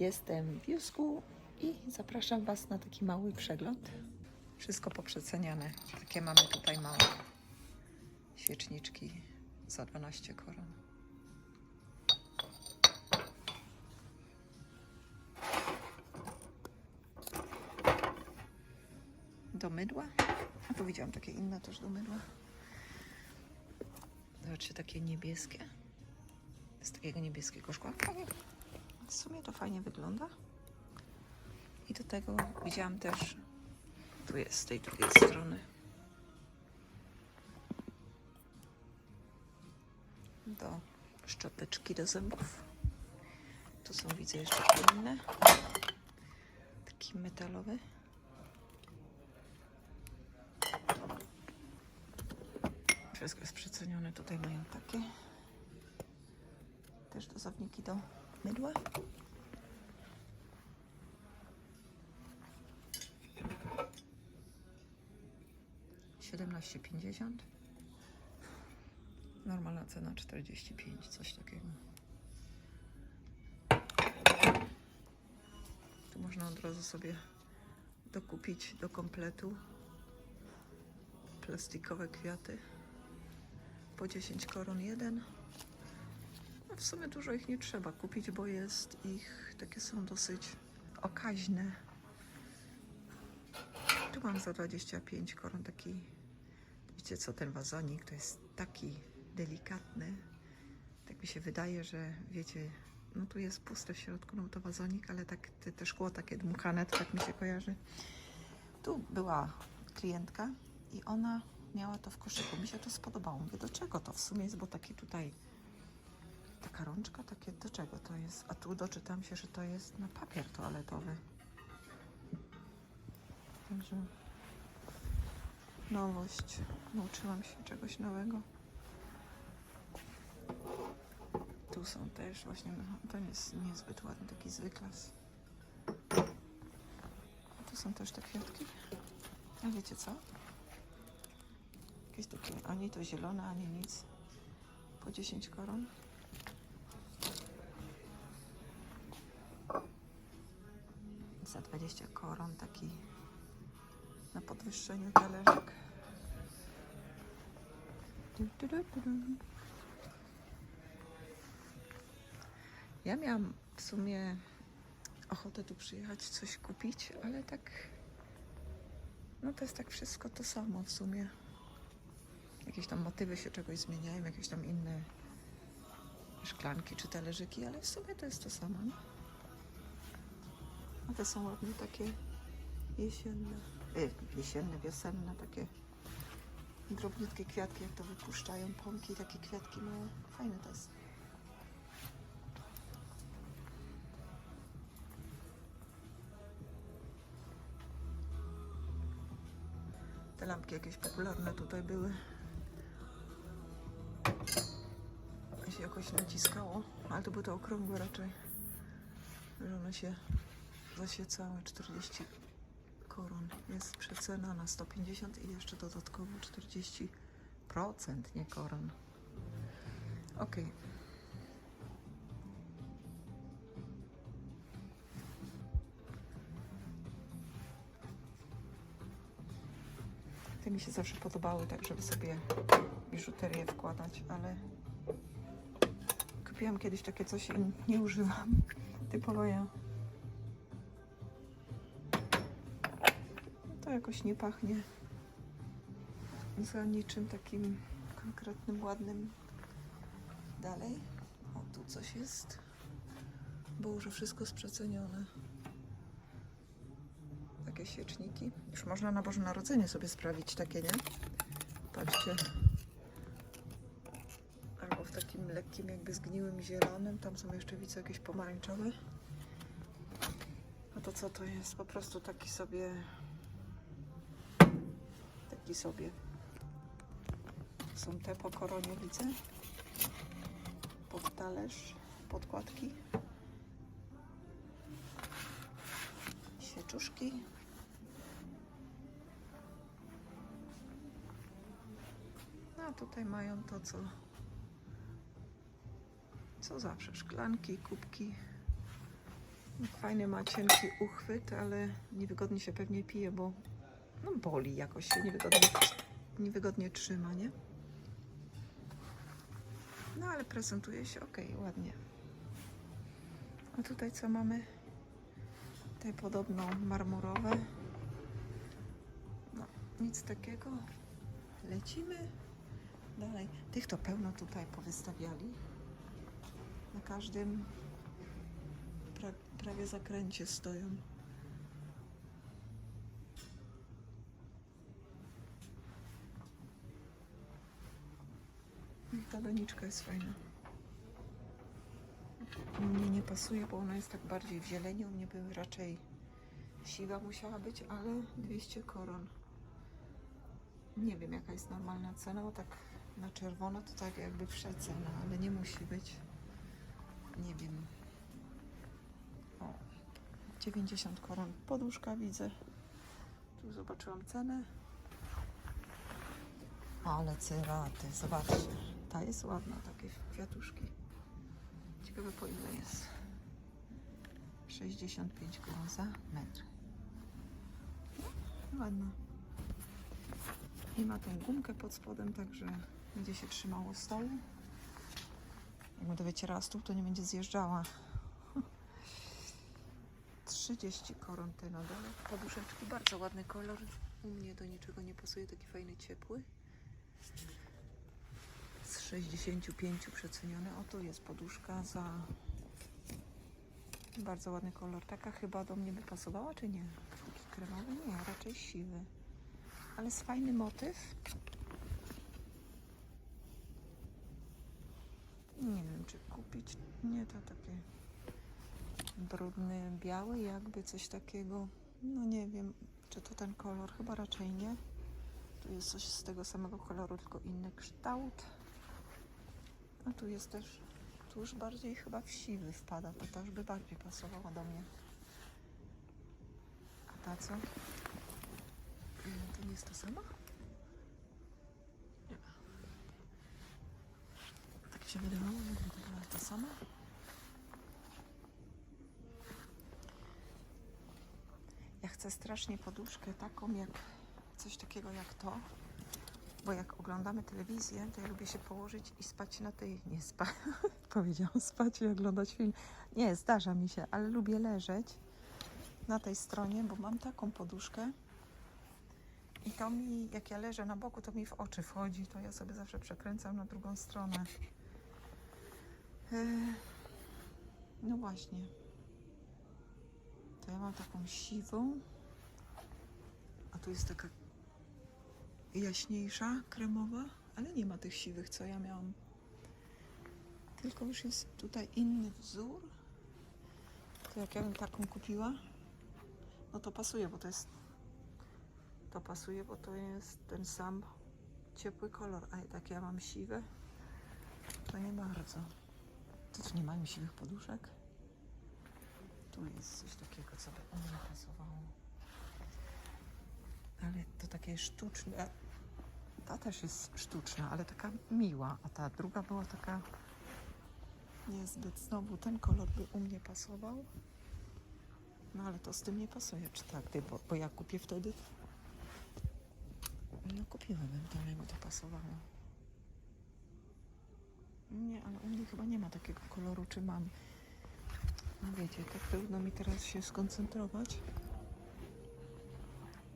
Jestem w Jusku i zapraszam Was na taki mały przegląd. Wszystko poprzeceniane. Takie mamy tutaj małe świeczniczki za 12 koron. Do mydła. A tu widziałam takie inne też do mydła. Zobaczcie, takie niebieskie. Z takiego niebieskiego szkła. W sumie to fajnie wygląda. I do tego widziałam też, tu jest z tej drugiej strony. Do szczoteczki do zębów. Tu są, widzę, jeszcze inne. Taki metalowy. Wszystko jest przecenione. Tutaj mają takie. Też dozowniki do mydła. Siedemnaście pięćdziesiąt. Normalna cena 45, coś takiego. Tu można od razu sobie dokupić do kompletu plastikowe kwiaty po 10 koron jeden. No w sumie dużo ich nie trzeba kupić, bo jest ich, takie są dosyć okaźne. Tu mam za 25 koron taki, wiecie co, ten wazonik to jest taki delikatny. Tak mi się wydaje, że wiecie, no tu jest puste w środku, no to wazonik, ale tak te, te szkło takie dmuchane, to tak mi się kojarzy. Tu była klientka i ona miała to w koszyku. Mi się to spodobało. Mówię, do czego to w sumie jest, bo taki tutaj taka rączka, takie do czego to jest? A tu doczytam się, że to jest na papier toaletowy. Także nowość. Nauczyłam się czegoś nowego. Tu są też właśnie, no, to jest niezbyt ładny, taki zwyklas. A tu są też te kwiatki. A wiecie co? Jakieś takie, ani to zielone, ani nic. Po 10 koron. Koron taki na podwyższeniu talerzyk. Ja miałam w sumie ochotę tu przyjechać, coś kupić, ale tak. No to jest tak wszystko to samo w sumie. Jakieś tam motywy się czegoś zmieniają, jakieś tam inne szklanki czy talerzyki, ale w sumie to jest to samo. Nie? Te są ładnie takie jesienne, e, jesienne, wiosenne, takie drobniutkie kwiatki, jak to wypuszczają, pąki, takie kwiatki małe. Fajne to jest. Te lampki jakieś popularne tutaj były. się jakoś naciskało, ale to były to okrągłe raczej, że one się zaświecały. 40 koron jest przecena na 150 i jeszcze dodatkowo 40%, nie koron. Ok. Te mi się zawsze podobały, tak żeby sobie biżuterię wkładać, ale kupiłam kiedyś takie coś i nie używam. Typowo ja. To jakoś nie pachnie za niczym takim konkretnym, ładnym. Dalej. O, tu coś jest. Boże, wszystko jest przecenione. Takie świeczniki. Już można na Boże Narodzenie sobie sprawić takie, nie? Patrzcie albo w takim lekkim, jakby zgniłym zielonym. Tam są jeszcze widzę jakieś pomarańczowe. A to co to jest? Po prostu taki sobie. Sobie. Są te po koronie, widzę. Pod talerz, podkładki. Świeczuszki. No, a tutaj mają to, co co zawsze, szklanki, kubki. Fajny ma cienki uchwyt, ale niewygodnie się pewnie pije, bo no boli jakoś się niewygodnie, niewygodnie trzyma, nie? No ale prezentuje się ok, ładnie. A tutaj co mamy? Te podobno marmurowe. No, nic takiego. Lecimy dalej. Tych to pełno tutaj powystawiali. Na każdym pra, prawie zakręcie stoją. Ta doniczka jest fajna. Mnie nie pasuje, bo ona jest tak bardziej w zieleni. U mnie by raczej siwa musiała być, ale 200 koron. Nie wiem jaka jest normalna cena, bo tak na czerwono to tak jakby przecena, ale nie musi być. Nie wiem. O, 90 koron. Poduszka widzę. Tu zobaczyłam cenę. Ale cyraty, zobaczcie. Ta jest ładna, takie kwiatuszki. Ciekawe po ile jest. 65 koron za metr. No, ładna. I ma tą gumkę pod spodem, także będzie się trzymało stołu. Jak będę wycierała stół, to nie będzie zjeżdżała. 30 koron te na dole. Poduszeczki, bardzo ładny kolor. U mnie do niczego nie pasuje, taki fajny, ciepły. Z 65 przecenione. O, tu jest poduszka za bardzo ładny kolor. Taka chyba do mnie by pasowała, czy nie? Taki kremowy? Nie, raczej siwy. Ale jest fajny motyw. Nie wiem, czy kupić. Nie, to takie brudny, biały, jakby coś takiego. No nie wiem, czy to ten kolor. Chyba raczej nie. Tu jest coś z tego samego koloru, tylko inny kształt. A tu jest też, tu już bardziej chyba w siwy wpada. To też by bardziej pasowała do mnie. A ta co? Mm, To nie jest to samo? Nie. Tak się wydawało, jakby to była to sama. Ja chcę strasznie poduszkę taką jak coś takiego jak to. Bo jak oglądamy telewizję, to ja lubię się położyć i spać na tej. Nie spać. Powiedziałam spać i oglądać film. Nie, zdarza mi się, ale lubię leżeć na tej stronie, bo mam taką poduszkę. I to mi, jak ja leżę na boku, to mi w oczy wchodzi. To ja sobie zawsze przekręcam na drugą stronę. Yy, No właśnie. To ja mam taką siwą. A tu jest taka jaśniejsza, kremowa, ale nie ma tych siwych, co ja miałam. Tylko już jest tutaj inny wzór. To jak ja bym taką kupiła, no to pasuje, bo to jest. To pasuje, bo to jest ten sam ciepły kolor, a tak ja mam siwe, to nie bardzo. To tu nie mają siwych poduszek? Tu jest coś takiego, co by u mnie pasowało. Ale to takie sztuczne. Ta też jest sztuczna, ale taka miła, a ta druga była taka niezbyt. Znowu ten kolor by u mnie pasował. No ale to z tym nie pasuje, czy tak? Bo, bo ja kupię wtedy. No kupiłabym to, jakby to pasowało. Nie, ale u mnie chyba nie ma takiego koloru, czy mam. No wiecie, tak trudno mi teraz się skoncentrować.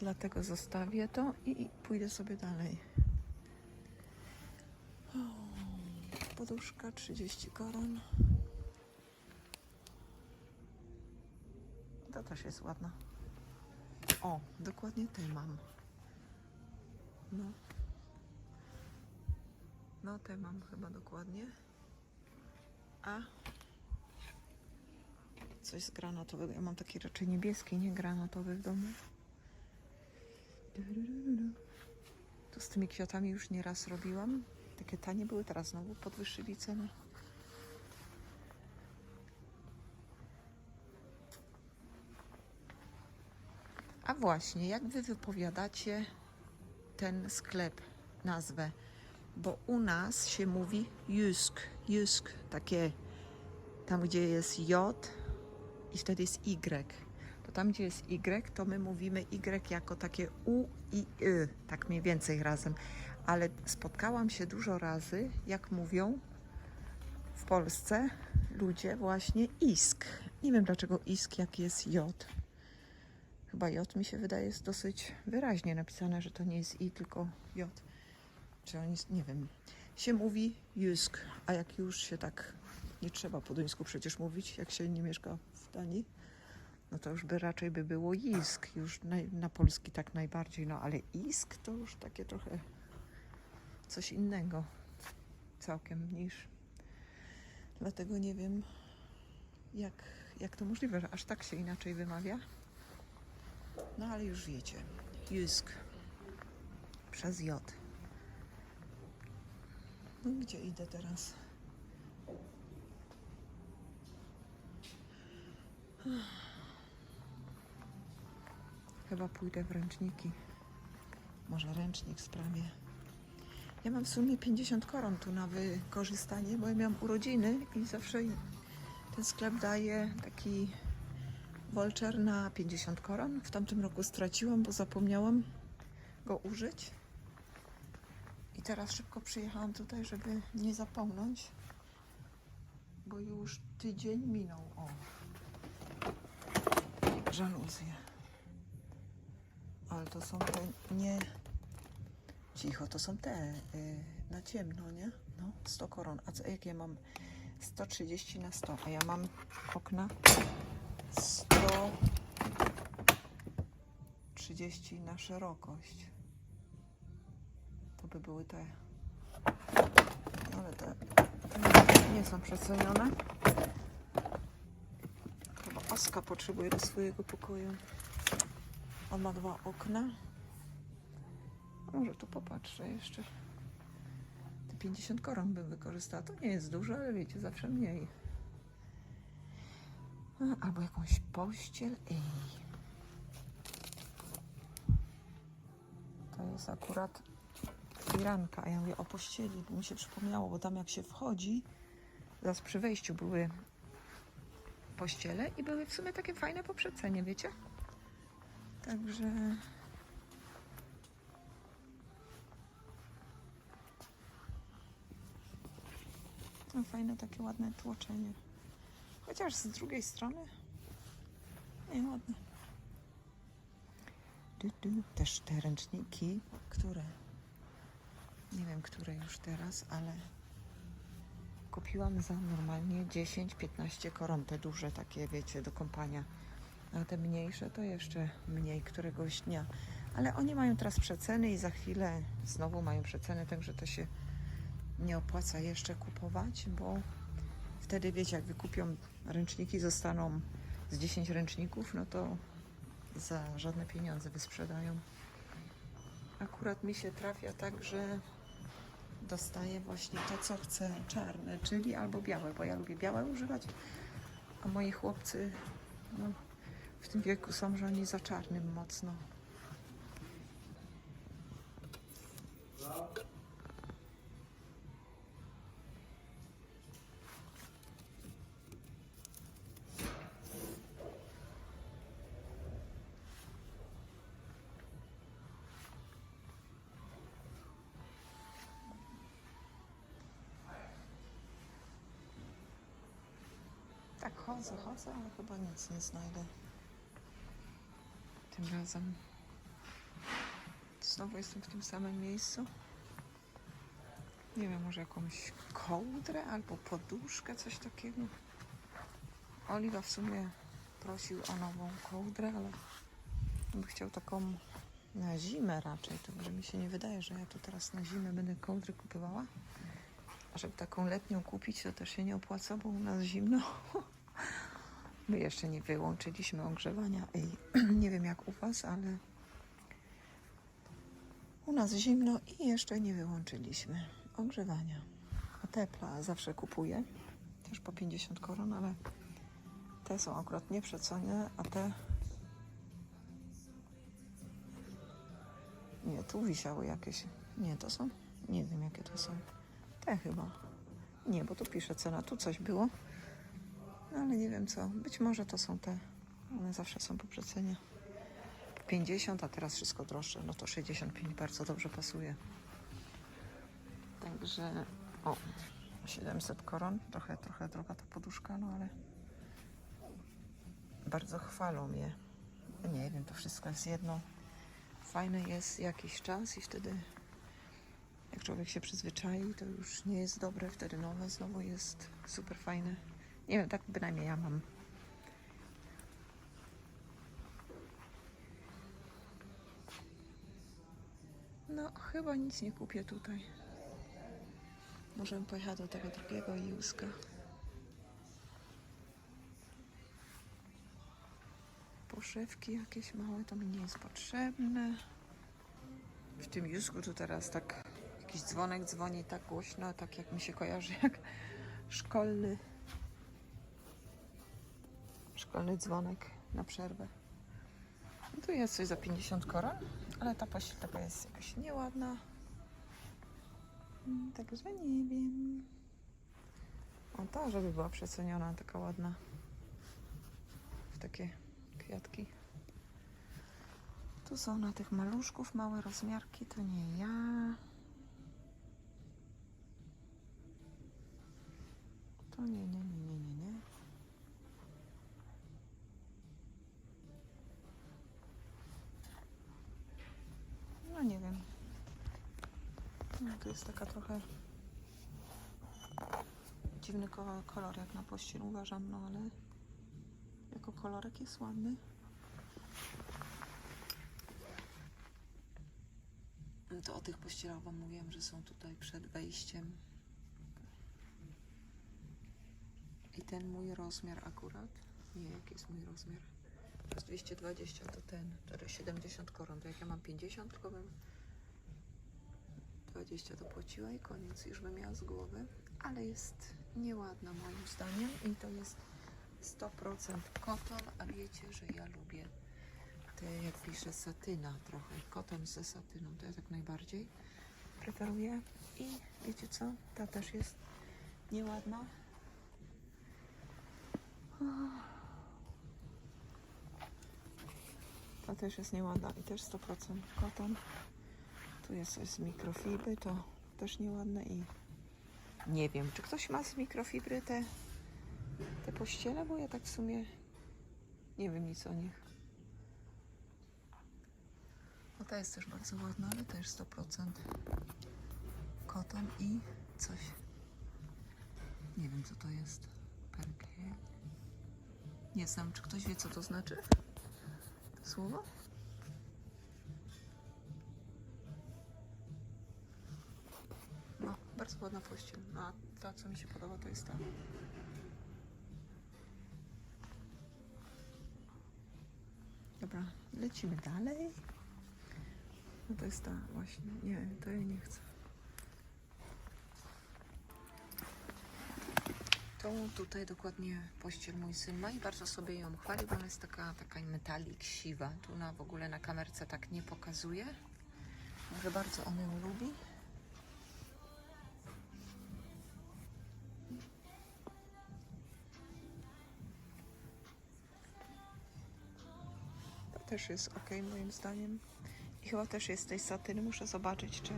Dlatego zostawię to i pójdę sobie dalej. Poduszka 30 koron. To też jest ładna. O, dokładnie te mam. No. No, te mam chyba dokładnie. A coś z granatowego. Ja mam taki raczej niebieski, nie granatowy w domu. To z tymi kwiatami już nieraz robiłam. Takie tanie były, teraz znowu podwyższyli cenę. A właśnie, jak wy wypowiadacie ten sklep, nazwę? Bo u nas się mówi Jusk, Jusk, takie tam gdzie jest J, i wtedy jest Y. Tam, gdzie jest Y, to my mówimy Y jako takie U i Y, tak mniej więcej razem. Ale spotkałam się dużo razy, jak mówią w Polsce ludzie właśnie ISK. Nie wiem dlaczego ISK, jak jest J. Chyba J mi się wydaje jest dosyć wyraźnie napisane, że to nie jest I, tylko J. Czy oni, nie wiem, się mówi Jusk, a jak już się tak nie trzeba po duńsku przecież mówić, jak się nie mieszka w Danii, no to już by raczej by było Jisk, już na, na polski tak najbardziej, no ale Isk to już takie trochę coś innego całkiem niż. Dlatego nie wiem, jak, jak to możliwe, że aż tak się inaczej wymawia. No ale już wiecie, Jusk przez J. No gdzie idę teraz? Chyba pójdę w ręczniki. Może ręcznik sprawię. Ja mam w sumie 50 koron tu na wykorzystanie, bo ja miałam urodziny i zawsze ten sklep daje taki Volcher na 50 koron. W tamtym roku straciłam, bo zapomniałam go użyć. I teraz szybko przyjechałam tutaj, żeby nie zapomnieć, bo już tydzień minął. O, żaluzje. Ale to są te nie. Cicho, to są te y, na ciemno, nie? No, 100 koron. A co, jak ja mam 130 na 100, a ja mam okna 130 na szerokość. To by były te. Ale te nie są przecenione. Chyba Oska potrzebuje do swojego pokoju. On ma dwa okna. Może tu popatrzę jeszcze. Te 50 koron bym wykorzystała. To nie jest dużo, ale wiecie, zawsze mniej. Albo jakąś pościel. Ej. To jest akurat firanka. A ja mówię o pościeli, bo mi się przypomniało, bo tam jak się wchodzi, zaraz przy wejściu były pościele i były w sumie takie fajne po przecenie, wiecie? Także... No, fajne takie ładne tłoczenie. Chociaż z drugiej strony nie ładne. Też te ręczniki, które nie wiem, które już teraz, ale kupiłam za normalnie 10-15 koron, te duże takie, wiecie, do kąpania. A te mniejsze to jeszcze mniej któregoś dnia. Ale oni mają teraz przeceny i za chwilę znowu mają przeceny, także to się nie opłaca jeszcze kupować, bo wtedy wiecie, jak wykupią ręczniki, zostaną z 10 ręczników, no to za żadne pieniądze wysprzedają. Akurat mi się trafia tak, że dostaję właśnie to, co chcę, czarne, czyli albo białe, bo ja lubię białe używać, a moi chłopcy no, w tym wieku są, że oni za czarnym mocno. Tak chodzę, chodzę, ale chyba nic nie znajdę. Tym razem znowu jestem w tym samym miejscu. Nie wiem, może jakąś kołdrę albo poduszkę, coś takiego. Oliwa w sumie prosił o nową kołdrę, ale by chciał taką na zimę raczej, także mi się nie wydaje, że ja tu teraz na zimę będę kołdrę kupowała. A żeby taką letnią kupić, to też się nie opłaca, bo u nas zimno. My jeszcze nie wyłączyliśmy ogrzewania i nie wiem jak u Was, ale u nas zimno i jeszcze nie wyłączyliśmy ogrzewania. A tepla zawsze kupuję, też po 50 koron, ale te są akurat nieprzecenione, a te nie, tu wisiały jakieś, nie, to są, nie wiem jakie to są, te chyba, nie, bo tu pisze cena, tu coś było. No ale nie wiem co. Być może to są te. One zawsze są po przecenie. 50, a teraz wszystko droższe. No to 65 bardzo dobrze pasuje. Także o 700 koron. Trochę, trochę droga ta poduszka, no ale bardzo chwalą mnie. Nie wiem, to wszystko jest jedno. Fajne jest jakiś czas i wtedy jak człowiek się przyzwyczai, to już nie jest dobre, wtedy nowe znowu jest super fajne. Nie wiem, tak bynajmniej ja mam. No, chyba nic nie kupię tutaj. Możemy pojechać do tego drugiego Józka. Poszewki jakieś małe, to mi nie jest potrzebne. W tym Józku tu teraz tak jakiś dzwonek dzwoni tak głośno, tak jak mi się kojarzy, jak szkolny szkolny dzwonek na przerwę. No tu jest coś za 50 koron, ale ta taka jest jakaś nieładna. Mm, Także nie wiem. O ta, żeby była przeceniona, taka ładna. W takie kwiatki. Tu są na tych maluszków małe rozmiarki, to nie ja. To nie, nie, nie. No nie wiem. To jest taka trochę dziwny ko- kolor jak na pościel uważam, no ale jako kolorek jest ładny. To o tych pościelach Wam mówiłam, że są tutaj przed wejściem. I ten mój rozmiar akurat. Nie, jaki jest mój rozmiar? To jest 220, to ten, to 70 koron. To jak ja mam 50, tylko bym 20 dopłaciła i koniec. Już bym miała z głowy. Ale jest nieładna moim zdaniem i to jest 100% koton, a wiecie, że ja lubię te, jak pisze, satyna trochę. Koton ze satyną, to ja tak najbardziej preferuję. I wiecie co? Ta też jest nieładna. Ta też jest nieładna i też 100% koton. Tu jest coś z mikrofibry, to też nieładne i nie wiem, czy ktoś ma z mikrofibry te, te pościele, bo ja tak w sumie nie wiem nic o nich. No ta jest też bardzo ładna, ale też 100% koton i coś. Nie wiem co to jest. Perkie. Nie znam, czy ktoś wie co to znaczy? To słowo? Bardzo ładna pościel. No, a ta, co mi się podoba, to jest ta. Dobra, lecimy dalej. No to jest ta właśnie. Nie, to ja nie chcę. Tą tutaj dokładnie pościel mój syn ma i bardzo sobie ją chwali, bo ona jest taka, taka metalik siwa. Tu na w ogóle na kamerce tak nie pokazuje. Może bardzo on ją lubi. Też jest ok moim zdaniem. I chyba też jest tej satyny. Muszę zobaczyć, czy,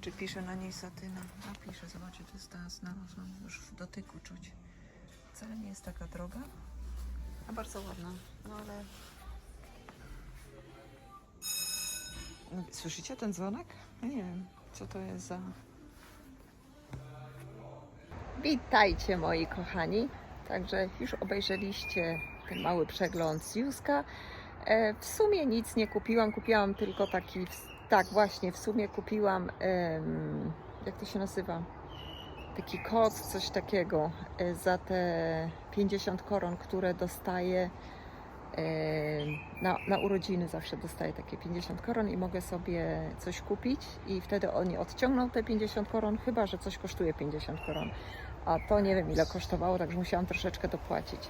czy pisze na niej satyna. A pisze, zobaczcie, to jest ta znalazłam. Już w dotyku czuć. Wcale nie jest taka droga. A bardzo ładna. No ale... No, Słyszycie ten dzwonek? Ja nie wiem, co to jest za... Witajcie moi kochani. Także już obejrzeliście ten mały przegląd z Józka. E, w sumie nic nie kupiłam, kupiłam tylko taki, tak właśnie, w sumie kupiłam, jak to się nazywa, taki koc, coś takiego e, za te 50 koron, które dostaję e, na, na urodziny zawsze dostaję takie 50 koron i mogę sobie coś kupić i wtedy oni odciągną te 50 koron, chyba że coś kosztuje 50 koron. A to nie wiem ile kosztowało, także musiałam troszeczkę dopłacić.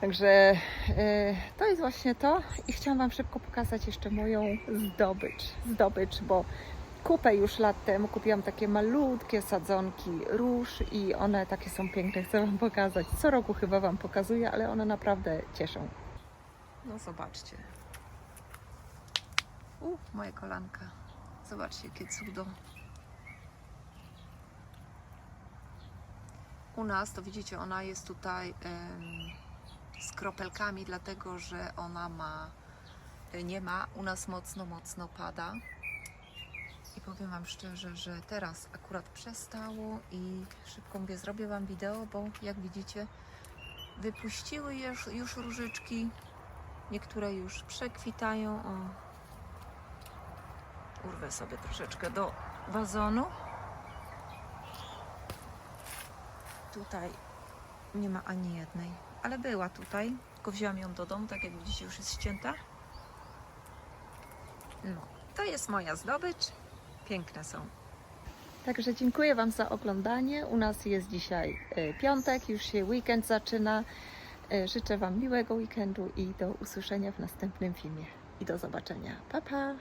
Także e, to jest właśnie to i chciałam Wam szybko pokazać jeszcze moją zdobycz, zdobycz, bo kupę już lat temu kupiłam takie malutkie sadzonki róż i one takie są piękne. Chcę Wam pokazać. Co roku chyba Wam pokazuję, ale one naprawdę cieszą. No zobaczcie. U, moje kolanka. Zobaczcie, jakie cudo. U nas, to widzicie, ona jest tutaj em, z kropelkami, dlatego że ona ma, nie ma, u nas mocno, mocno pada. I powiem Wam szczerze, że teraz akurat przestało i szybko mówię, zrobię Wam wideo, bo jak widzicie, wypuściły już, już różyczki. Niektóre już przekwitają. O. Urwę sobie troszeczkę do wazonu. Tutaj nie ma ani jednej, ale była tutaj. Tylko wzięłam ją do domu, tak jak widzicie, już jest ścięta. No, to jest moja zdobycz. Piękne są. Także dziękuję Wam za oglądanie. U nas jest dzisiaj e, piątek, już się weekend zaczyna. E, Życzę Wam miłego weekendu i do usłyszenia w następnym filmie. I do zobaczenia. Pa, pa!